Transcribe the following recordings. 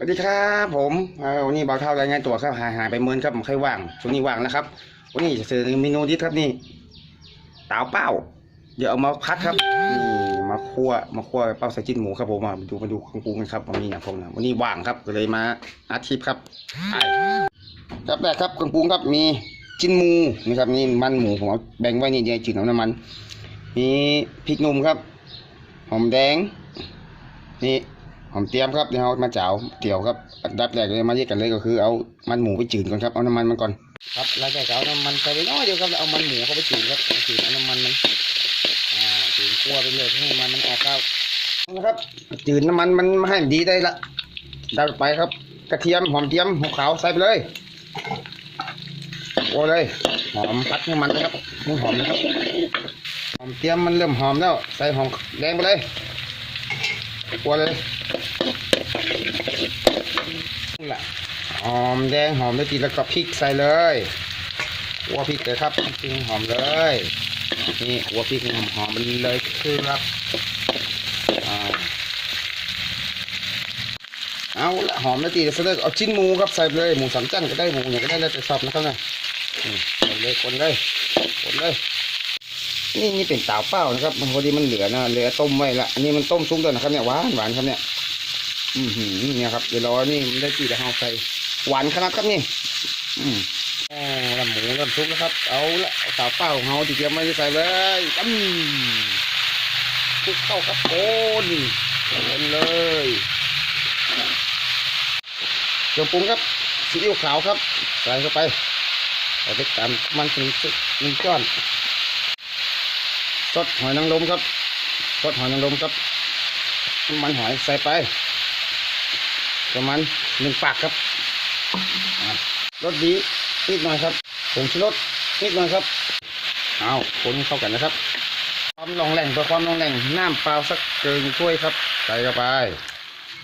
สวัสดีครับผมวันนี้บ่าวเท่ารายงานตัวครับหายหายไปเมินครับผมค่อยว่างช่วงนี้ว่างนะครับ วันนี้จะเสนอเมนูดิสครับนี่เตาเป้า เดี๋ยวเอามาพัดครับนี่มาคั่วมาคั่วเป้าใส่จิ้นหมูครับผมมาดูมาดูเครื่องปรุงกันครับวันนี้อย่างผมนะวันนี้ว่างครับก็เลยมาอาทิตย์ครับครับแรกครับเครื่องปรุงครับมีจิ้นหมูนี่ครับนี่มันหมูผมเอาแบ่งไว้นี่เดียวจืดน้ำมันมีพริกหนุ่มครับหอมแดงนี่ หอมเตรียมครับเดี๋ยวเอามาเจียวเกี่ยวครับอันดับแรกเลยมาแยกกันเลยก็คือเอามันหมูไปจืดก่อนครับเอาน้ำมันมันก่อนครับแล้วก็เอาน้ำมันใส่ไปน้อยเดียวครับแล้วเอามันหมูเข้าไปจืดครับจืดเอาน้ำมันมันอ่าจืดคั่วไปเลยให้มันมันออกครับนะครับ จืดน้ำมันมันให้มันดีได้ละได้ไปครับ กระเทียมหอมเทียมหัวขาวใส่ไปเลยโอ้เลยหอมพัดให้มันนะครับมันหอมนะครับหอมเทียมมันเริ่มหอมแล้ว ใส่หอมแดงไปเลยกลัวเลยนี่แห ละหอมแดงหอมได้ทีแล้วก็พริกใส่เลยหัวพริกเลยครับพริกหอมเลยนี่หัวพริกหอมหอมมันเลยคือครับเอาละหอมได้ทีแล้วเสร็จเอาชิ้นหมูครับใส่เลยหมูสามชั้นก็ได้หมูอย่างก็ได้แล้วแต่ชอบนะครับนะใส่เลยคนเลยคนเลย นี่นี่เป็นตาวเป้านะครับมันพอดีมันเหลือนะเหลือต้มไว้ละอันนี้มันต้มซุปด้วยนะครับเนี่ยหวานหวานครับเนี่ย อือหือเนี่ยครับเดี๋ยวรอนี่มันได้จีแล้วเอาใส่หวานขนาดครับนี่ อืมอ๋อลำหมูลำซุปแล้วครับ เอาละเอาวเป้าเราที่เตรียมไว้ใส่เลยตั้มคุกเข้าครับโอนโอนเลยเครื่องปรุงครับซีอิ๊วขาวครับ ใส่เข้าไปใส่ไปตามมันถึงหนึ่งก้อนซดหอยนางรมครับซดหอยนางรมครับ มันหอยใส่ไป ประมาณหนึ่งปากครับอะรสดีนิดหน่อยครับผงชูรสนิดหน่อยครับเอาคนให้เข้ากันนะครับ ความลองแหล่งเพื่อความลองแหล่งน้ำเปล่าสักเกินถ้วยครับใส่เข้าไป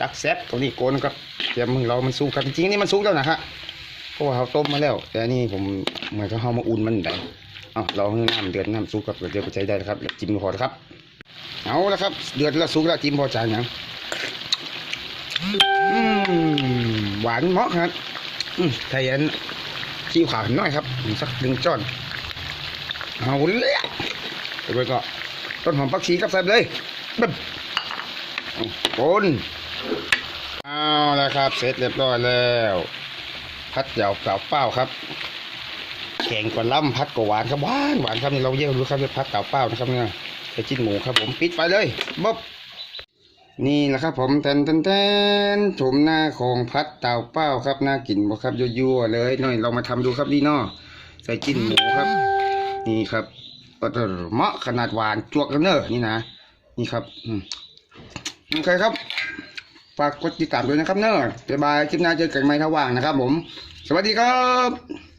ตักแซบตัวนี้โกนครับเตรียมมือเรามันสุกครับจริงๆนี่มันสุกแล้วนะฮะเพราะว่าเราต้มมาแล้ว แต่อันนี่ผมเหมือนกับเรามาอุ่นมันได้เอาเราให้น้ำเดือดน้ำซุปครับเดี๋ยวไปใช้ได้นะครับจิ้มพอนะครับ เอาละครับ เดือดแล้วซุปแล้วจิ้มพอใจยังอืม หวานเหมาะครับอืมไทยอันขี้ขาวน้อยครับสักหนึ่งจ้อนเอาเลยไปไปก็ต้นหอมปักชีครับใส่ไปเลยบึ้มโคนเอาและครับ เสร็จเรียบร้อยแล้ว พัดเหยาเปล่าเป้าครับแกงกว่าล่ำพัดกว่าหวานครับหวานหวานครับนี่เราเยี่ยมดูครับเนี่ยพัดเต่าเป้านะครับเนี่ยไปจิ้นหมูครับผมปิดไฟเลยบ๊บ นี่แหละครับผมแทนแทนแทนชมหน้าของพัดเต่าเป้าครับน่ากินบ่ครับยั่วๆเลยหน่อยเรามาทำดูครับนี่นาะใส่จิ้นหมูครับ นี่ครับก็จะเหมาะขนาดหวานจวกกันเนอะนี่นะนี่ครับอืมโอเคครับฝากกดติดตามด้วยนะครับเนอะบ๊ายบายคลิปหน้าเจอกันใหม่ถ้าว่างนะครับ ผม สวัสดีครับ